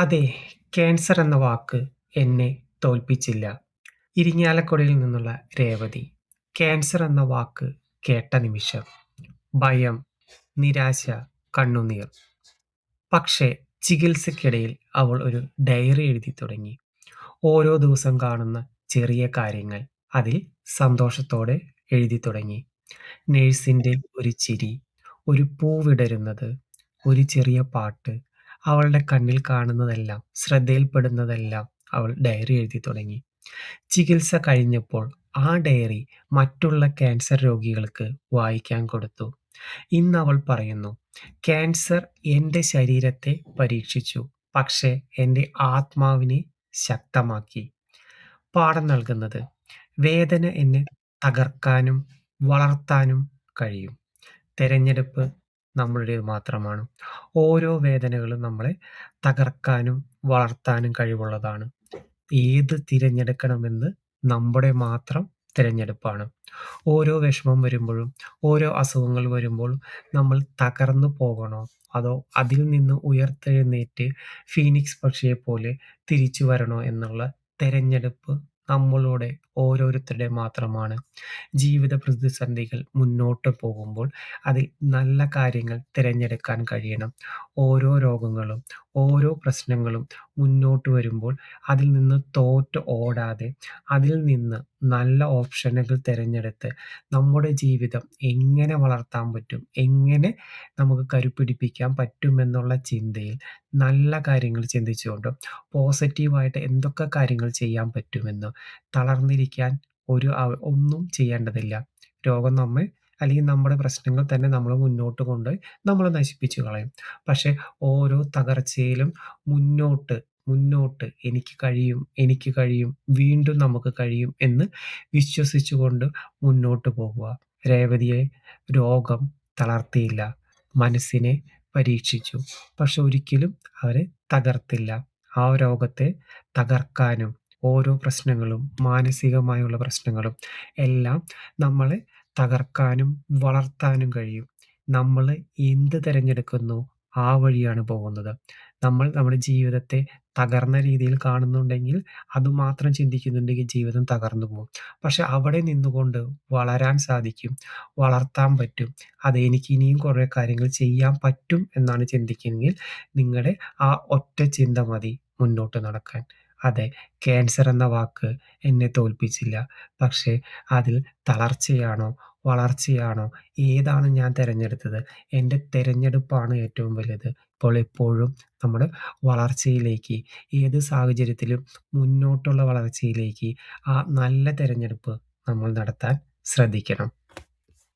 അതെ, ക്യാൻസർ എന്ന വാക്ക് എന്നെ തോൽപ്പിച്ചില്ല. ഇരിങ്ങാലക്കുടയിൽ നിന്നുള്ള രേവതി. ക്യാൻസർ എന്ന വാക്ക് കേട്ട നിമിഷം ഭയം, നിരാശ, കണ്ണുനീർ. പക്ഷേ ചികിത്സയ്ക്കിടയിൽ അവൾ ഒരു ഡയറി എഴുതി തുടങ്ങി. ഓരോ ദിവസം കാണുന്ന ചെറിയ കാര്യങ്ങൾ അതിൽ സന്തോഷത്തോടെ എഴുതി തുടങ്ങി. നേഴ്സിന്റെ ഒരു ചിരി, ഒരു പൂവിടരുന്നത് ഒരു ചെറിയ പാട്ട്. അവളുടെ കണ്ണിൽ കാണുന്നതെല്ലാം, ശ്രദ്ധയിൽപ്പെടുന്നതെല്ലാം അവൾ ഡയറി എഴുതി തുടങ്ങി. ചികിത്സ കഴിഞ്ഞപ്പോൾ ആ ഡയറി മറ്റുള്ള ക്യാൻസർ രോഗികൾക്ക് വായിക്കാൻ കൊടുത്തു. ഇന്ന് അവൾ പറയുന്നു, ക്യാൻസർ എന്റെ ശരീരത്തെ പരീക്ഷിച്ചു, പക്ഷേ എന്റെ ആത്മാവിനെ ശക്തമാക്കി. പാഠം നൽകുന്നത് വേദന എന്നെ തകർക്കാനും വളർത്താനും കഴിയും. തെരഞ്ഞെടുപ്പ് നമ്മളുടേത് മാത്രമാണ്. ഓരോ വേദനകളും നമ്മളെ തകർക്കാനും വളർത്താനും കഴിവുള്ളതാണ്. ഏത് തിരഞ്ഞെടുക്കണമെന്ന് നമ്മുടെ മാത്രം തിരഞ്ഞെടുപ്പാണ്. ഓരോ വിഷമം വരുമ്പോഴും, ഓരോ അസുഖങ്ങൾ വരുമ്പോഴും നമ്മൾ തകർന്നു പോകണോ അതോ അതിൽ നിന്ന് ഉയർത്തെഴുന്നേറ്റ് ഫീനിക്സ് പക്ഷിയെ പോലെ തിരിച്ചു വരണോ എന്നുള്ള തെരഞ്ഞെടുപ്പ് നമ്മളുടെ ഓരോരുത്തരുടെ മാത്രമാണ്. ജീവിത പ്രതിസന്ധികൾ മുന്നോട്ട് പോകുമ്പോൾ അതിൽ നല്ല കാര്യങ്ങൾ തിരഞ്ഞെടുക്കാൻ കഴിയണം. ഓരോ രോഗങ്ങളും, ഓരോ പ്രശ്നങ്ങളും മുന്നോട്ട് വരുമ്പോൾ അതിൽ നിന്ന് തോറ്റ് ഓടാതെ അതിൽ നിന്ന് നല്ല ഓപ്ഷനുകൾ തിരഞ്ഞെടുത്ത് നമ്മുടെ ജീവിതം എങ്ങനെ വളർത്താൻ പറ്റും, എങ്ങനെ നമുക്ക് കരുപ്പിടിപ്പിക്കാൻ പറ്റുമെന്നുള്ള ചിന്തയിൽ നല്ല കാര്യങ്ങൾ ചിന്തിച്ചുകൊണ്ട് പോസിറ്റീവായിട്ട് എന്തൊക്കെ കാര്യങ്ങൾ ചെയ്യാൻ പറ്റുമെന്ന് തളർന്നിരിക്കാൻ ഒരു ഒന്നും ചെയ്യേണ്ടതില്ല. രോഗം നമ്മെ അല്ലെങ്കിൽ നമ്മുടെ പ്രശ്നങ്ങൾ തന്നെ നമ്മൾ മുന്നോട്ട് കൊണ്ടുപോയി നമ്മൾ നശിപ്പിച്ചു കളയും. പക്ഷേ ഓരോ തകർച്ചയിലും മുന്നോട്ട്, മുന്നോട്ട് എനിക്ക് കഴിയും, എനിക്ക് കഴിയും, വീണ്ടും നമുക്ക് കഴിയും എന്ന് വിശ്വസിച്ചുകൊണ്ട് മുന്നോട്ട് പോകുക. രേവതിയെ രോഗം തളർത്തിയില്ല. മനസ്സിനെ പരീക്ഷിച്ചു. പക്ഷെ ഒരിക്കലും അവരെ തകർത്തില്ല. ആ രോഗത്തെ തകർക്കാനും ഓരോ പ്രശ്നങ്ങളും മാനസികമായുള്ള പ്രശ്നങ്ങളും എല്ലാം നമ്മളെ തകർക്കാനും വളർത്താനും കഴിയും. നമ്മൾ എന്ത് തിരഞ്ഞെടുക്കുന്നു ആ വഴിയാണ് പോകുന്നത്. നമ്മൾ നമ്മുടെ ജീവിതത്തെ തകർന്ന രീതിയിൽ കാണുന്നുണ്ടെങ്കിൽ അതുമാത്രം ചിന്തിക്കുന്നുണ്ടെങ്കിൽ ജീവിതം തകർന്നു പോകും. പക്ഷെ അവിടെ നിന്നുകൊണ്ട് വളരാൻ സാധിക്കും, വളർത്താൻ പറ്റും. അത് എനിക്ക് ഇനിയും കുറേ കാര്യങ്ങൾ ചെയ്യാൻ പറ്റും എന്നാണ് ചിന്തിക്കുന്നതെങ്കിൽ നിങ്ങളുടെ ആ ഒറ്റ ചിന്ത മതി മുന്നോട്ട് നടക്കാൻ. അതെ, ക്യാൻസർ എന്ന വാക്ക് എന്നെ തോൽപ്പിച്ചില്ല. പക്ഷെ അതിൽ തളർച്ചയാണോ വളർച്ചയാണോ ഏതാണ് ഞാൻ തിരഞ്ഞെടുത്തത്? എന്റെ തിരഞ്ഞെടുപ്പാണ് ഏറ്റവും വലുത്. അപ്പോൾ എപ്പോഴും നമ്മൾ വളർച്ചയിലേക്ക് ഏത് സാഹചര്യത്തിലും മുന്നോട്ടുള്ള വളർച്ചയിലേക്ക് ആ നല്ല തിരഞ്ഞെടുപ്പ് നമ്മൾ നടത്താൻ ശ്രദ്ധിക്കണം.